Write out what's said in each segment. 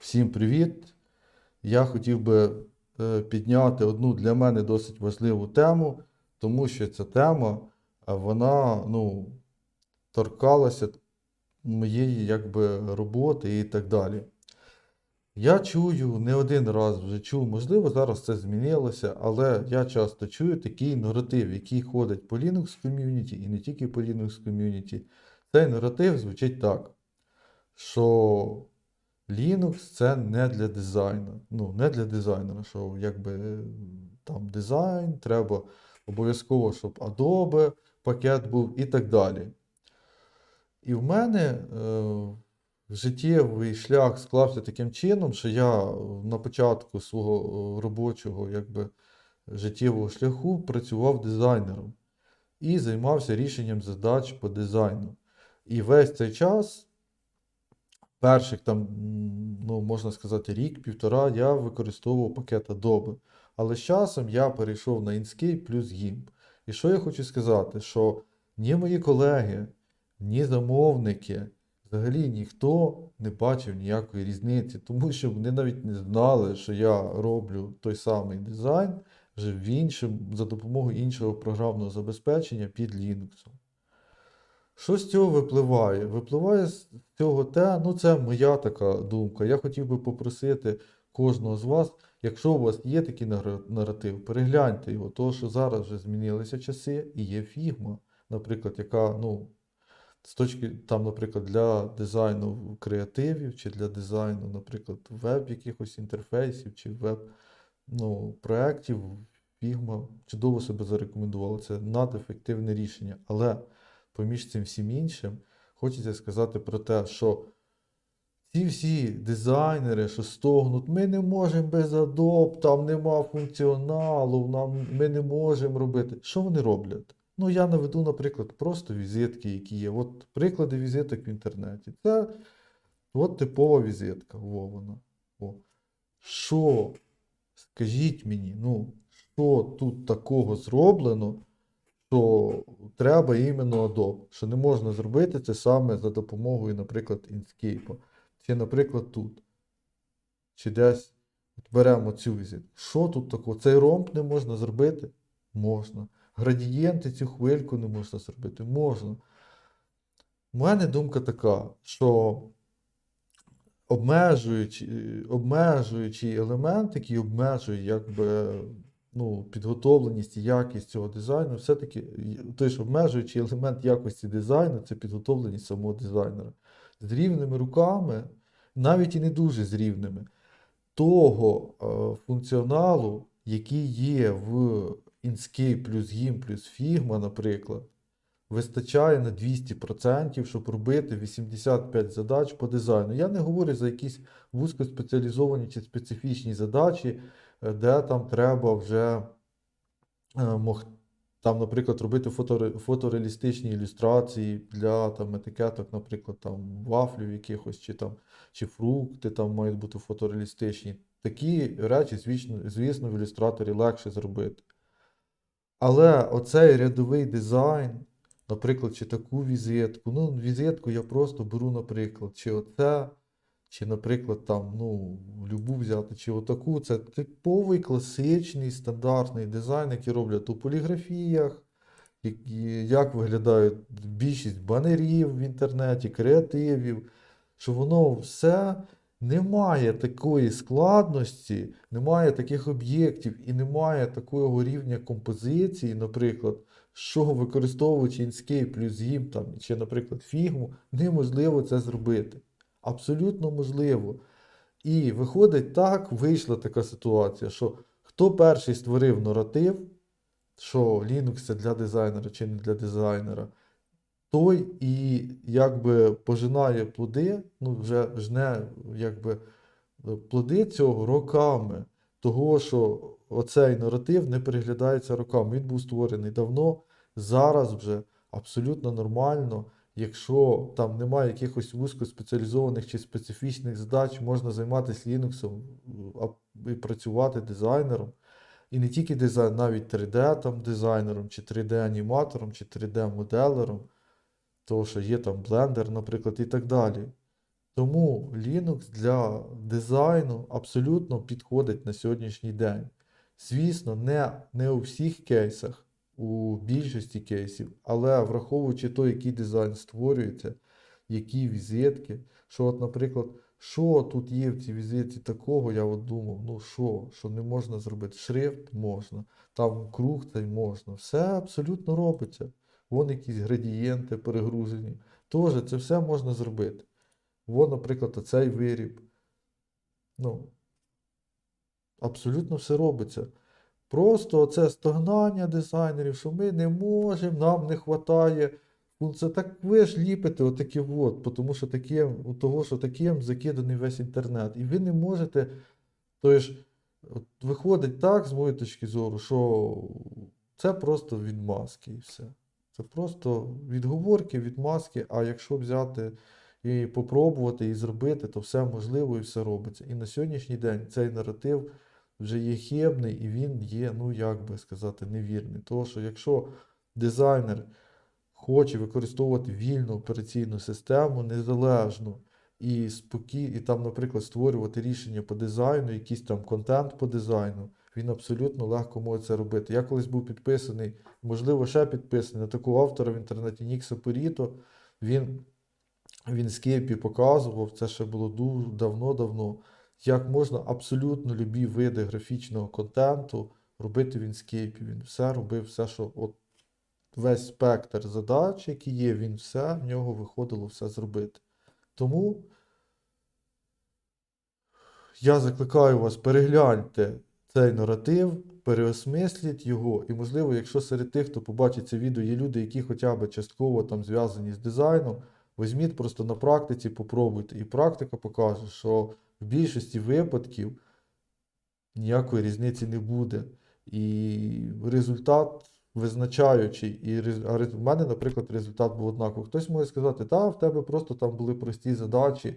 Всім привіт! Я хотів би е, підняти одну для мене досить важливу тему, тому що ця тема, вона, ну, торкалася моєї якби, роботи і так далі. Я чую не один раз вже чув, можливо, зараз це змінилося, але я часто чую такий наратив, який ходить по Linux ком'юніті і не тільки по Linux ком'юніті. Цей наратив звучить так, що Linux це не для дизайну. Ну, не для дизайнера, що якби е, там дизайн, треба обов'язково, щоб Adobe пакет був і так далі. І в мене е, життєвий шлях склався таким чином, що я на початку свого е, робочого якби, життєвого шляху працював дизайнером і займався рішенням задач по дизайну. І весь цей час, перших там, ну, можна сказати, рік-півтора, я використовував пакет Adobe. Але з часом я перейшов на Inkscape плюс GIMP. І що я хочу сказати, що ні мої колеги, ні замовники, взагалі ніхто не бачив ніякої різниці, тому що вони навіть не знали, що я роблю той самий дизайн вже в іншому, за допомогою іншого програмного забезпечення під Linux. Що з цього випливає? Випливає з цього те, ну це моя така думка. Я хотів би попросити кожного з вас, якщо у вас є такий наратив, перегляньте його, тому що зараз вже змінилися часи і є фігма, наприклад, яка, ну, з точки, там, наприклад, для дизайну креативів, чи для дизайну, наприклад, веб якихось інтерфейсів, чи веб ну, Figma чудово себе зарекомендувала. Це надефективне рішення. Але поміж цим всім іншим, хочеться сказати про те, що ці всі дизайнери, що стогнуть, ми не можемо без Adobe, там нема функціоналу, нам, ми не можемо робити. Що вони роблять? Ну, я наведу, наприклад, просто візитки, які є. От приклади візиток в інтернеті. Це от типова візитка. Во вона. О. Що? Скажіть мені, ну, що тут такого зроблено, що треба іменно Adobe, що не можна зробити це саме за допомогою, наприклад, Inkscape. Чи, наприклад, тут. Чи десь От беремо цю візитку. Що тут такого? Цей ромб не можна зробити? Можна. Градієнти цю хвильку не можна зробити? Можна. У мене думка така, що обмежуючи, обмежуючий елемент, який обмежує якби, ну, підготовленість і якість цього дизайну, все-таки той ж обмежуючий елемент якості дизайну це підготовленість самого дизайнера. З рівними руками, навіть і не дуже з рівними, того е, функціоналу, який є в Inkscape плюс GIMP плюс Figma, наприклад, вистачає на 200%, щоб робити 85 задач по дизайну. Я не говорю за якісь вузькоспеціалізовані чи специфічні задачі, де там треба вже е, там, наприклад, робити фото, фотореалістичні ілюстрації для там, етикеток, наприклад, там, вафлів якихось, чи, там, чи фрукти там мають бути фотореалістичні. Такі речі, звісно, звісно, в ілюстраторі легше зробити. Але оцей рядовий дизайн, наприклад, чи таку візитку, ну, візитку я просто беру, наприклад, чи оце, чи, наприклад, там, ну, любу взяти, чи отаку. Це типовий класичний стандартний дизайн, який роблять у поліграфіях, як виглядають більшість банерів в інтернеті, креативів, що воно все не має такої складності, немає таких об'єктів і немає такого рівня композиції, наприклад, що використовуючи Inkscape плюс там, чи, наприклад, Figma, неможливо це зробити. Абсолютно можливо. І виходить так, вийшла така ситуація, що хто перший створив наратив, що Linux це для дизайнера чи не для дизайнера, той і якби пожинає плоди, ну вже жне якби плоди цього роками. Того, що оцей наратив не переглядається роками. Він був створений давно, зараз вже абсолютно нормально. Якщо там немає якихось вузькоспеціалізованих чи специфічних задач, можна займатися Linux і працювати дизайнером. І не тільки дизайн, навіть 3D там дизайнером, чи 3D-аніматором, чи 3D-моделером, тому що є там Blender, наприклад, і так далі. Тому Linux для дизайну абсолютно підходить на сьогоднішній день. Звісно, не, не у всіх кейсах, у більшості кейсів, але враховуючи той, який дизайн створюється, які візитки, що, от, наприклад, що тут є в цій візитці такого, я от думав, ну що, що не можна зробити? Шрифт можна, там круг цей можна. Все абсолютно робиться. Вон якісь градієнти перегружені. Тоже це все можна зробити. Вон, наприклад, оцей виріб. Ну, абсолютно все робиться. Просто це стогнання дизайнерів, що ми не можемо, нам не вистачає. Це так ви ж ліпите отакі от, тому що таким, того, що таким закиданий весь інтернет. І ви не можете. Тож, от виходить так, з моєї точки зору, що це просто відмазки і все. Це просто відговорки, відмазки, а якщо взяти і попробувати і зробити, то все можливо і все робиться. І на сьогоднішній день цей наратив вже є хибний і він є, ну як би сказати, невірний. Тому що якщо дизайнер хоче використовувати вільну операційну систему незалежно і спокій, і там, наприклад, створювати рішення по дизайну, якийсь там контент по дизайну, він абсолютно легко може це робити. Я колись був підписаний, можливо, ще підписаний на такого автора в інтернеті Нікса Поріто. Він в інскейпі показував, це ще було дуже давно-давно, як можна абсолютно любі види графічного контенту робити в інскейпі. Він все робив, все, що от весь спектр задач, які є, він все, в нього виходило все зробити. Тому я закликаю вас, перегляньте цей наратив, переосмисліть його, і, можливо, якщо серед тих, хто побачить це відео, є люди, які хоча б частково там зв'язані з дизайном, візьміть просто на практиці, попробуйте. І практика покаже, що в більшості випадків ніякої різниці не буде. І результат визначаючий. І в мене, наприклад, результат був однаковий. Хтось може сказати, та, в тебе просто там були прості задачі.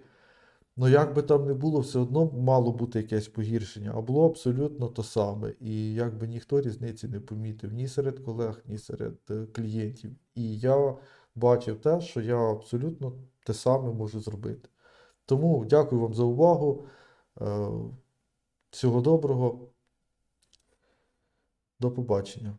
Ну, як би там не було, все одно мало бути якесь погіршення, а було абсолютно то саме. І якби ніхто різниці не помітив ні серед колег, ні серед е, клієнтів. І я бачив те, що я абсолютно те саме можу зробити. Тому дякую вам за увагу. Е, Всього доброго. До побачення.